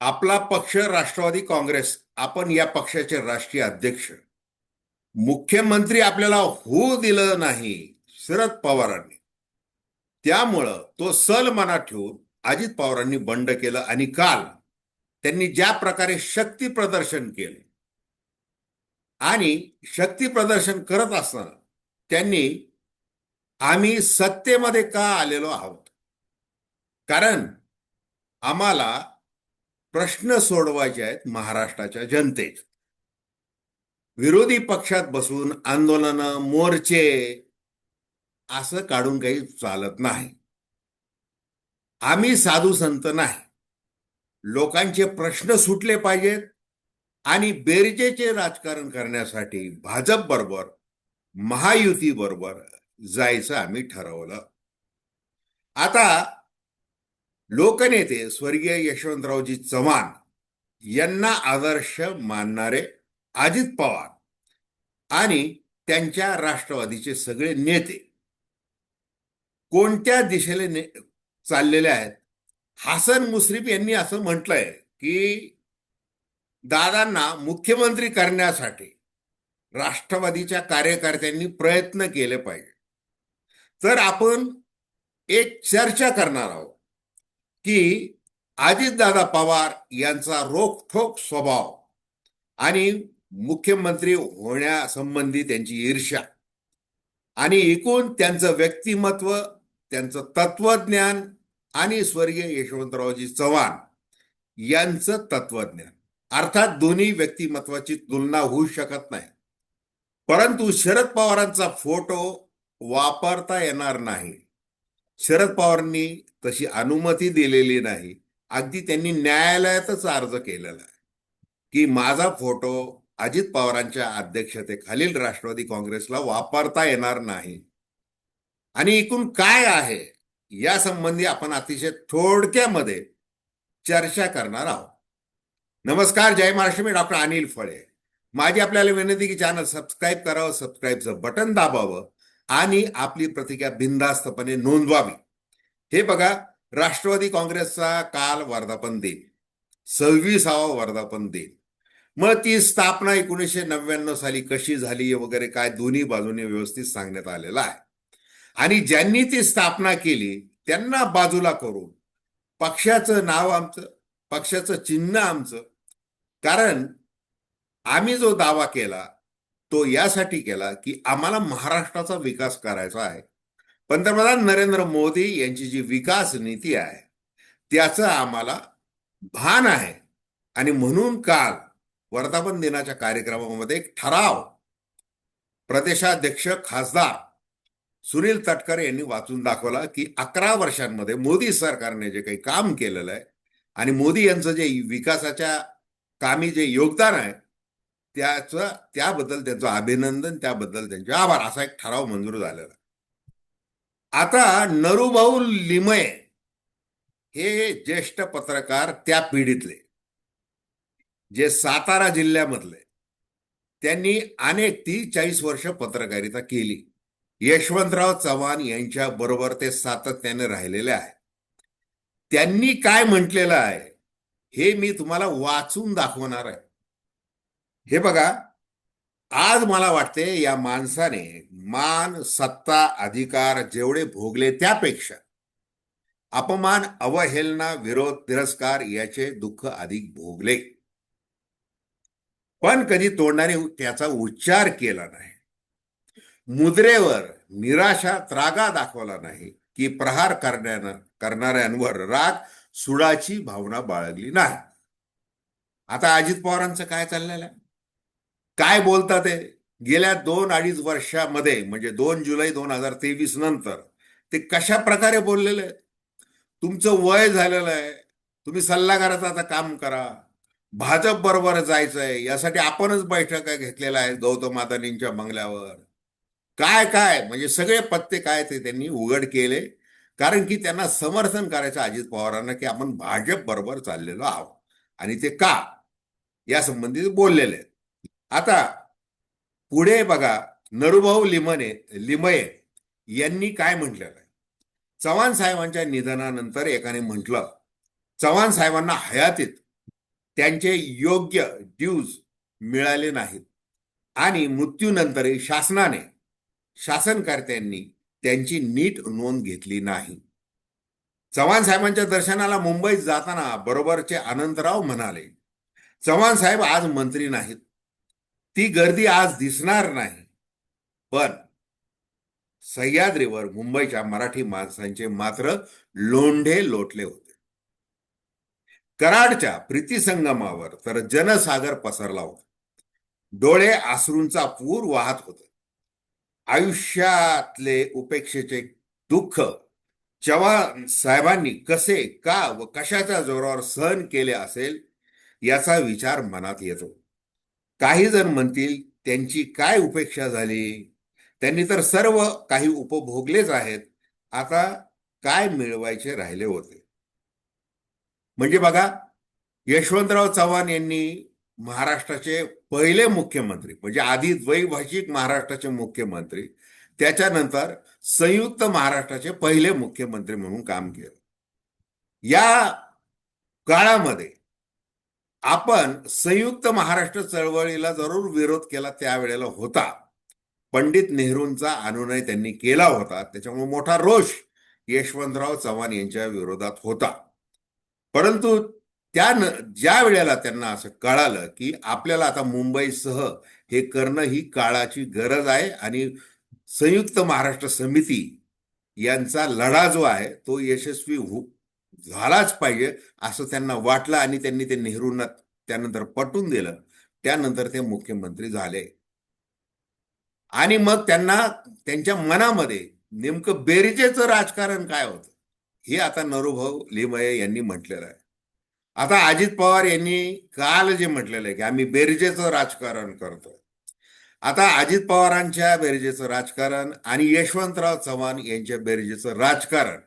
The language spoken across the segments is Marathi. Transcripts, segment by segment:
आपला पक्ष राष्ट्रवादी काँग्रेस आपण या पक्षाचे राष्ट्रीय अध्यक्ष. मुख्यमंत्री आपल्याला होऊ दिलं नाही शरद पवारांनी. त्यामुळं तो सल मनात ठेवून अजित पवारांनी बंड केलं आणि काल त्यांनी ज्या प्रकारे शक्ती प्रदर्शन केलं आणि शक्ती प्रदर्शन करत असताना त्यांनी आम्ही सत्तेमध्ये का आलेलो आहोत? कारण आम्हाला प्रश्न सोडवायचे आहेत महाराष्ट्राच्या जनतेत. विरोधी पक्षात बसून आंदोलन मोर्चे असं काढून काही चालत नाही. आम्ही साधू संत नाही. लोकांचे प्रश्न सुटले पाहिजेत आणि बेरजेचे राजकारण करण्यासाठी भाजप बरोबर महायुती बरोबर जायचं आम्ही ठरवलं. आता लोकनेते स्वर्गीय यशवंतरावजी चव्हाण यांना आदर्श मानणारे अजित पवार आणि त्यांच्या राष्ट्रवादीचे सगळे नेते कोणत्या दिशेने ने चाललेले आहेत? हसन मुश्रीफ यांनी असं म्हटलंय की दादांना मुख्यमंत्री करण्यासाठी राष्ट्रवादीच्या कार्यकर्त्यांनी प्रयत्न केले पाहिजे. तर आपण एक चर्चा करणार आहोत. की अजितदादा पवार यांचा रोखठोक स्वभाव आणि मुख्यमंत्री होण्यासंबंधी त्यांची ईर्ष्या आणि एकूण त्यांचं व्यक्तिमत्व त्यांचं तत्वज्ञान आणि स्वर्गीय यशवंतरावजी चव्हाण यांचं तत्वज्ञान. अर्थात दोन्ही व्यक्तिमत्वाची तुलना होऊ शकत नाही. परंतु शरद पवारांचा फोटो वापरता येणार नाही. शरद पवारांनी तशी अनुमती दिलेली नाही. अगदी त्यांनी न्यायालयातच अर्ज केलेला आहे. की माझा फोटो अजित पवारांच्या अध्यक्षतेखालील राष्ट्रवादी काँग्रेसला वापरता येणार नाही. आणि एकूण काय आहे? या संबंधी आपण अतिशय थोडक्यामध्ये चर्चा करणार आहोत. नमस्कार जय महाराष्ट्र मी डॉक्टर अनिल फळे. माझी आपल्याला विनंती की चॅनल सबस्क्राईब करावं सबस्क्राईबचं बटन दाबावं. आणि आपली प्रतिक्रिया बिनधास्तपणे नोंदवावी. हे बघा राष्ट्रवादी काँग्रेसचा काल वर्धापन दिन सव्वीसावा वर्धापन दिन. मग ती स्थापना एकोणीसशे नव्याण्णव साली कशी झाली वगैरे काय दोन्ही बाजूने व्यवस्थित सांगण्यात आलेलं आहे. आणि ज्यांनी ती स्थापना केली त्यांना बाजूला करून पक्षाचं नाव आमचं पक्षाचं चिन्ह आमचं कारण आम्ही जो दावा केला तो यासाठी केला की आम्हाला महाराष्ट्राचा विकास करायचा आहे. पंतप्रधान नरेंद्र मोदी यांची जी विकास नीती आहे त्याचं आम्हाला भान आहे. आणि म्हणून काल वर्धापन दिनाच्या कार्यक्रमामध्ये एक ठराव प्रदेशाध्यक्ष खासदार सुनील तटकरे यांनी वाचून दाखवला की अकरा वर्षांमध्ये मोदी सरकारने जे काही काम केलेलं आहे आणि मोदी यांचं जे विकासाच्या कामी जे योगदान आहे त्याचं त्याबद्दल त्यांचं अभिनंदन त्याबद्दल त्यांचे आभार. असा एक ठराव मंजूर झालेला. आता नरुभाऊ लिमये हे ज्येष्ठ पत्रकार त्या पिढीतले जे सातारा जिल्ह्यामधले. त्यांनी अनेक ती चाळीस वर्ष पत्रकारिता केली. यशवंतराव चव्हाण यांच्या बरोबर ते सातत्याने राहिलेले आहे. त्यांनी काय म्हटलेलं आहे हे मी तुम्हाला वाचून दाखवणार आहे. हे बघा आज मला वाटते या माणसाने मान सत्ता अधिकार जेवढे भोगले त्यापेक्षा अपमान अवहेलना विरोध तिरस्कार याचे दुःख अधिक भोगले. पण कधी तोंडाने त्याचा उच्चार केला नाही मुद्रेवर निराशा त्रागा दाखवला नाही की प्रहार करण्यानं करणाऱ्यांवर राग सुडाची भावना बाळगली नाही. आता अजित पवारांचं काय चाललेलं आहे? काय बोलतात ते? गेल्या दोन अडीच वर्षामध्ये म्हणजे दोन जुलै दोन हजार तेवीस नंतर ते कशा प्रकारे बोललेले? आहेत तुमचं वय झालेलं आहे तुम्ही सल्लागाराचं आता काम करा भाजप बरोबर जायचंय यासाठी आपणच बैठका घेतलेल्या आहेत गौतम अदानींच्या बंगल्यावर. काय काय? म्हणजे सगळे पत्ते काय ते त्यांनी उघड केले कारण की त्यांना समर्थन करायचं अजित पवारांना की आपण भाजप बरोबर चाललेलो आहोत. आणि ते का? या संबंधित बोललेले आहेत. आता पुढे बघा नरुभाऊ लिमने लिमये यांनी काय म्हटलेलं आहे? चव्हाण साहेबांच्या निधनानंतर एकाने म्हटलं चव्हाण साहेबांना हयातीत त्यांचे योग्य ड्यूज मिळाले नाहीत. आणि मृत्यूनंतरही शासनाने शासनकर्त्यांनी त्यांची नीट नोंद घेतली नाही. चव्हाण साहेबांच्या दर्शनाला मुंबईत जाताना बरोबरचे अनंतराव म्हणाले चव्हाण साहेब आज मंत्री नाहीत. ती गर्दी आज दिसणार नाही. पण सह्याद्रीवर मुंबईच्या मराठी माणसांचे मात्र लोंढे लोटले होते. कराडच्या प्रीतीसंगमावर तर जनसागर पसरला होता. डोळे आसरूंचा पूर वाहत होते. आयुष्यातले उपेक्षेचे दुःख चव्हाण साहेबांनी कसे का व कशाच्या जोरावर सहन केले असेल याचा विचार मनात येतो काही जण म्हणतील त्यांची काय उपेक्षा झाली? त्यांनी तर सर्व काही उपभोगलेच आहेत. आता काय मिळवायचे राहिले होते? म्हणजे बघा यशवंतराव चव्हाण यांनी महाराष्ट्राचे पहिले मुख्यमंत्री म्हणजे आधी द्वैभाषिक महाराष्ट्राचे मुख्यमंत्री त्याच्यानंतर संयुक्त महाराष्ट्राचे पहिले मुख्यमंत्री म्हणून काम केलं. या काळामध्ये आपण संयुक्त महाराष्ट्र चळवळीला जरूर विरोध केला त्यावेळेला होता. पंडित नेहरूंचा अनुनय त्यांनी केला होता. त्याच्यामुळे मोठा रोष यशवंतराव चव्हाण यांच्या विरोधात होता. परंतु त्या ज्या वेळेला त्यांना असं कळालं की आपल्याला आता मुंबईसह हे करणं ही काळाची गरज आहे आणि संयुक्त महाराष्ट्र समिती यांचा लढा जो आहे तो यशस्वी झालाच पाहिजे असं त्यांना वाटलं आणि त्यांनी ते नेहरूंना त्यानंतर पटून दिलं. त्यानंतर ते मुख्यमंत्री झाले. आणि मग त्यांना त्यांच्या मनामध्ये नेमकं बेरजेचं राजकारण काय होतं? हे आता नरुभाऊ लिमये यांनी म्हटलेलं आहे. आता अजित पवार यांनी काल जे म्हटलेलं आहे की आम्ही बेरजेचं राजकारण करतोय. आता अजित पवारांच्या बेरजेचं राजकारण आणि यशवंतराव चव्हाण यांच्या बेरजेचं राजकारण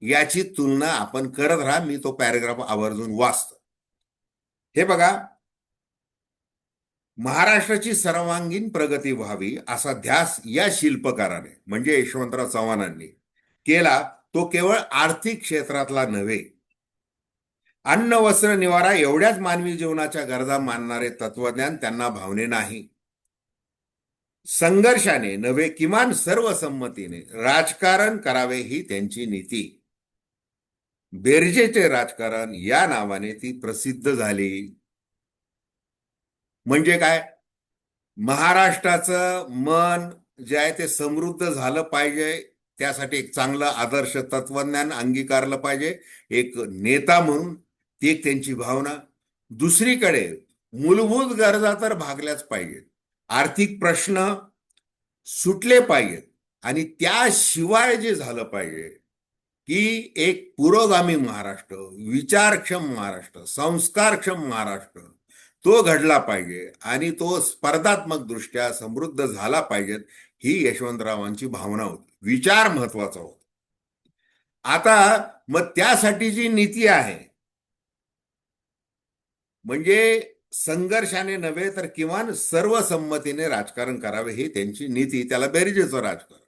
याची तुलना आपण करत राहा मी तो पॅरेग्राफ आवर्जून वाचतो. हे बघा. महाराष्ट्राची सर्वांगीण प्रगती व्हावी असा ध्यास या शिल्पकाराने म्हणजे यशवंतराव चव्हाणांनी केला तो केवळ आर्थिक क्षेत्रातला नव्हे. अन्न वस्त्र निवारा एवढ्याच मानवी जीवनाच्या गरजा मानणारे तत्वज्ञान त्यांना भावने नाही. संघर्षाने नव्हे किमान सर्व संमतीने राजकारण करावे ही त्यांची नीती. बेरजेचे राजकारण या नावाने ती प्रसिद्ध झाली. म्हणजे काय? महाराष्ट्राचं मन जे आहे ते समृद्ध झालं पाहिजे. त्यासाठी एक चांगलं आदर्श तत्वज्ञान अंगीकारलं पाहिजे. एक नेता म्हणून ती एक त्यांची भावना. दुसरीकडे मूलभूत गरजा तर भागल्याच पाहिजेत. आर्थिक प्रश्न सुटले पाहिजेत. आणि त्याशिवाय जे झालं पाहिजे की एक पुरोगामी महाराष्ट्र विचारक्षम महाराष्ट्र संस्कारक्षम महाराष्ट्र तो घडला पाहिजे आणि तो स्पर्धात्मक दृष्ट्या समृद्ध झाला पाहिजेत ही यशवंतरावांची भावना होती. विचार महत्त्वाचा होता. आता मग त्यासाठी जी नीती आहे म्हणजे संघर्षाने नव्हे तर किमान सर्वसंमतीने राजकारण करावे ही त्यांची नीती त्याला बेरजेचं राजकारण.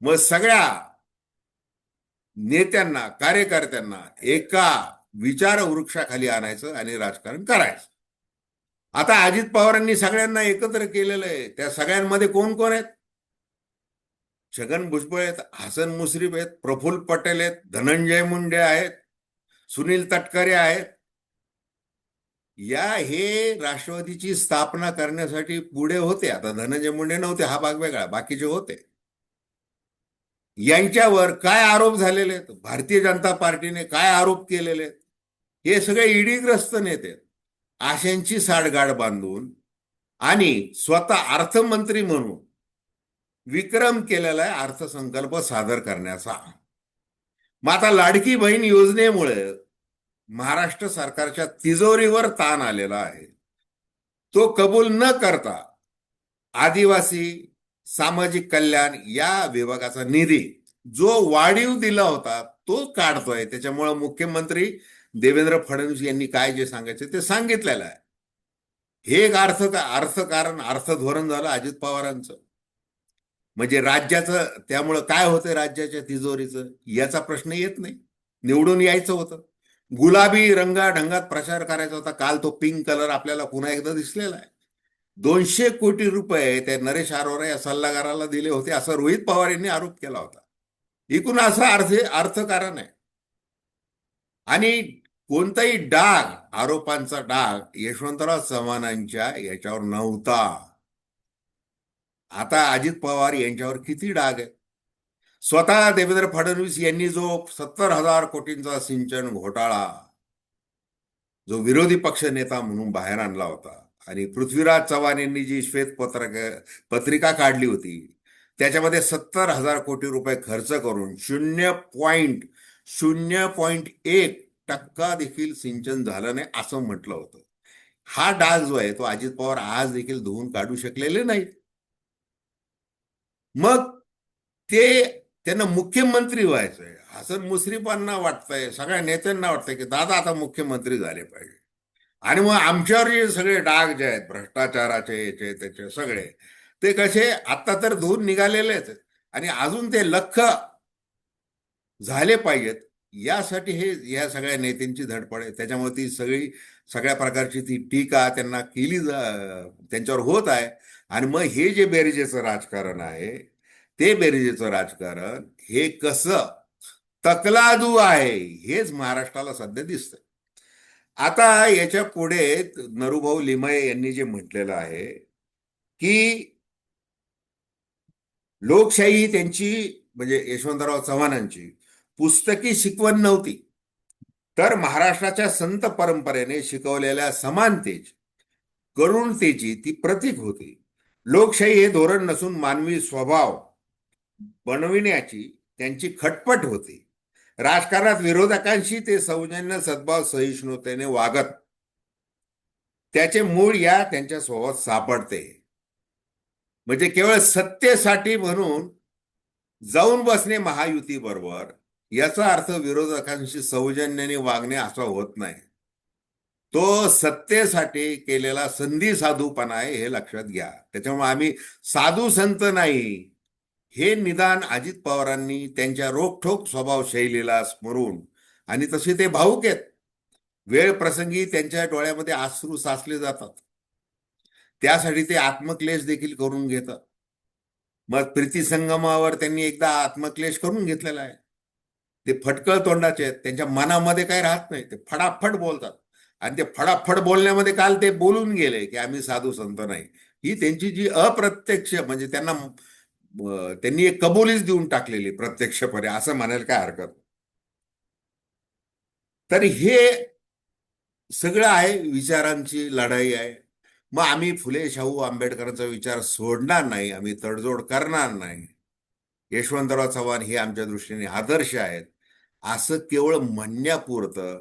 मग सगळ्या नेत्यांना कार्यकर्त्यांना एका विचार वृक्षाखाली आणायचं आणि राजकारण करायचं. आता अजित पवारांनी सगळ्यांना एकत्र केलेलं आहे. त्या सगळ्यांमध्ये कोण कोण आहेत? छगन भुजबळ आहेत हसन मुश्रीफ आहेत प्रफुल्ल पटेल आहेत धनंजय मुंडे आहेत सुनील तटकरे आहेत. या हे राष्ट्रवादीची स्थापना करण्यासाठी पुढे होते. आता धनंजय मुंडे नव्हते हा भाग वेगळा बाकीचे होते. यांच्यावर काय आरोप झालेले आहेत? भारतीय जनता पार्टीने काय आरोप केलेले आहेत? हे सगळे ईडीग्रस्त नेते आशांची साडगाड बांधून आणि स्वतः अर्थमंत्री म्हणून विक्रम केलेला आहे अर्थसंकल्प सादर करण्याचा. मग आता लाडकी बहीण योजनेमुळे महाराष्ट्र सरकारच्या तिजोरीवर ताण आलेला आहे. तो कबूल न करता आदिवासी सामाजिक कल्याण या विभागाचा निधी जो वाढीव दिला होता तो काढतोय. त्याच्यामुळे मुख्यमंत्री देवेंद्र फडणवीस यांनी काय जे सांगायचे ते सांगितलेलं आहे. हे एक अर्थ अर्थकारण अर्थधोरण झालं अजित पवारांचं. म्हणजे राज्याचं त्यामुळं काय होतं राज्याच्या तिजोरीचं याचा प्रश्न येत नाही. निवडून यायचं होतं. गुलाबी रंगाढंगात प्रचार करायचा होता. काल तो पिंक कलर आपल्याला पुन्हा एकदा दिसलेला आहे. दोनशे कोटी रुपये ते नरेश अरोरा या सल्लागाराला दिले होते. असा रोहित पवार यांनी आरोप केला होता. एकूण असा अर्थ अर्थकारण आहे. आणि कोणताही डाग आरोपांचा डाग यशवंतराव चव्हाणांच्या याच्यावर नव्हता. आता अजित पवार यांच्यावर किती डाग आहे स्वतः देवेंद्र फडणवीस यांनी जो सत्तर हजार कोटींचा सिंचन घोटाळा जो विरोधी पक्ष नेता म्हणून बाहेर आणला होता आणि पृथ्वीराज चव्हाण यांनी जी श्वेत पत्रक पत्रिका काढली होती त्याच्यामध्ये सत्तर हजार कोटी रुपये खर्च करून शून्य पॉइंट शून्य पॉइंट एक टक्का देखील सिंचन झालं नाही असं म्हटलं होतं. हा डाग जो आहे तो अजित पवार आज देखील धुवून काढू शकलेले नाही मग ते त्यांना मुख्यमंत्री व्हायचंय. हसन मुश्रीफांना वाटतंय सगळ्या नेत्यांना वाटतंय की दादा आता मुख्यमंत्री झाले पाहिजे. आणि मग आमच्यावर जे सगळे डाग जे आहेत भ्रष्टाचाराचे याचे त्याचे सगळे ते कसे आता तर धुवून निघालेलेच आहेत. आणि अजून ते लख झाले पाहिजेत. यासाठी हे या सगळ्या नेत्यांची धडपड आहे. त्याच्यामुळे ती सगळी सगळ्या प्रकारची ती टीका त्यांना केली जा- त्यांच्यावर होत आहे. आणि मग हे जे बेरिजेचं राजकारण आहे ते बेरिजेचं राजकारण हे कसं तकलादू आहे हेच महाराष्ट्राला सध्या दिसतंय. आता याच्यापुढे नरुभाऊ लिमये यांनी जे म्हटलेलं आहे की लोकशाही त्यांची म्हणजे यशवंतराव चव्हाणांची पुस्तकी शिकवण नव्हती. तर महाराष्ट्राच्या संत परंपरेने शिकवलेल्या समानतेची करुणतेची ती प्रतीक होती. लोकशाही हे धोरण नसून मानवी स्वभाव बनविण्याची त्यांची खटपट होती. राजकारणात विरोधकांशी ते सौजन्य सद्भाव सहिष्णुतेने वागत. त्याचे मूळ या त्यांच्या स्वभावात सापडते. म्हणजे केवळ सत्तेसाठी म्हणून जाऊन बसणे महायुती बरोबर याचा अर्थ विरोधकांशी सौजन्याने वागणे असा होत नाही. तो सत्तेसाठी केलेला संधी साधूपणा आहे हे लक्षात घ्या. त्याच्यामुळे आम्ही साधू संत नाही. हे निदान अजित पवारांनी त्यांच्या रोखठोक स्वभाव शैलीला स्मरून आणि तसे ते भाऊक आहेत. वेळ प्रसंगी त्यांच्या डोळ्यामध्ये आश्रू साचले जातात. त्यासाठी ते आत्मक्लेश देखील करून घेतात. मग प्रीती संगमावर त्यांनी एकदा आत्मक्लेश करून घेतलेला आहे. ते फटकळ तोंडाचे आहेत. त्यांच्या मनामध्ये काही राहत नाही. ते फडाफट बोलतात. आणि ते फडाफट बोलण्यामध्ये काल ते बोलून गेले की आम्ही साधू संत नाही. ही त्यांची जी अप्रत्यक्ष म्हणजे त्यांना त्यांनी एक कबुलीच देऊन टाकलेली प्रत्यक्षपणे असं म्हणायला काय हरकत तर हे सगळं आहे विचारांची लढाई आहे. मग आम्ही फुले शाहू आंबेडकरांचा विचार सोडणार नाही आम्ही तडजोड करणार नाही. यशवंतराव चव्हाण हे आमच्या दृष्टीने आदर्श आहेत. असं केवळ म्हणण्यापुरतं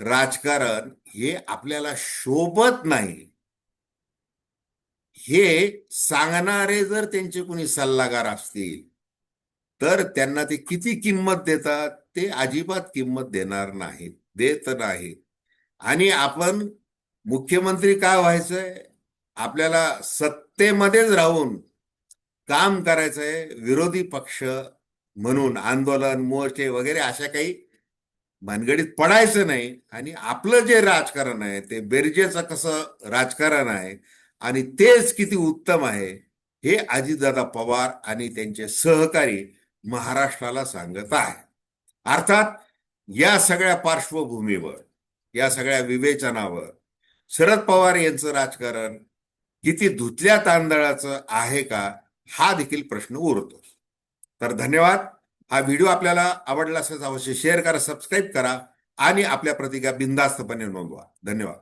राजकारण हे आपल्याला शोभत नाही. हे सांगणारे जर त्यांचे कोणी सल्लागार असतील तर त्यांना ते किती किंमत देतात? ते अजिबात किंमत देणार नाहीत देत नाहीत. आणि आपण मुख्यमंत्री काय व्हायचंय? आपल्याला सत्तेमध्येच राहून काम करायचंय विरोधी पक्ष म्हणून आंदोलन मोर्चे वगैरे अशा काही भानगडीत पडायचं नाही. आणि आपलं जे राजकारण आहे ते बेरजेचं कसं राजकारण आहे आणि तेच किती उत्तम आहे हे अजितदादा पवार आणि त्यांचे सहकारी महाराष्ट्राला सांगत आहे अर्थात या सगळ्या पार्श्वभूमीवर या सगळ्या विवेचनावर शरद पवार यांचं राजकारण किती धुतल्या तांदळाचं आहे का हा देखील प्रश्न उरतो. तर धन्यवाद. हा व्हिडिओ आपल्याला आवडला असेल अवश्य शेअर करा सबस्क्राईब करा आणि आपल्या प्रतिका बिंदास्तपणे नोंदवा. धन्यवाद.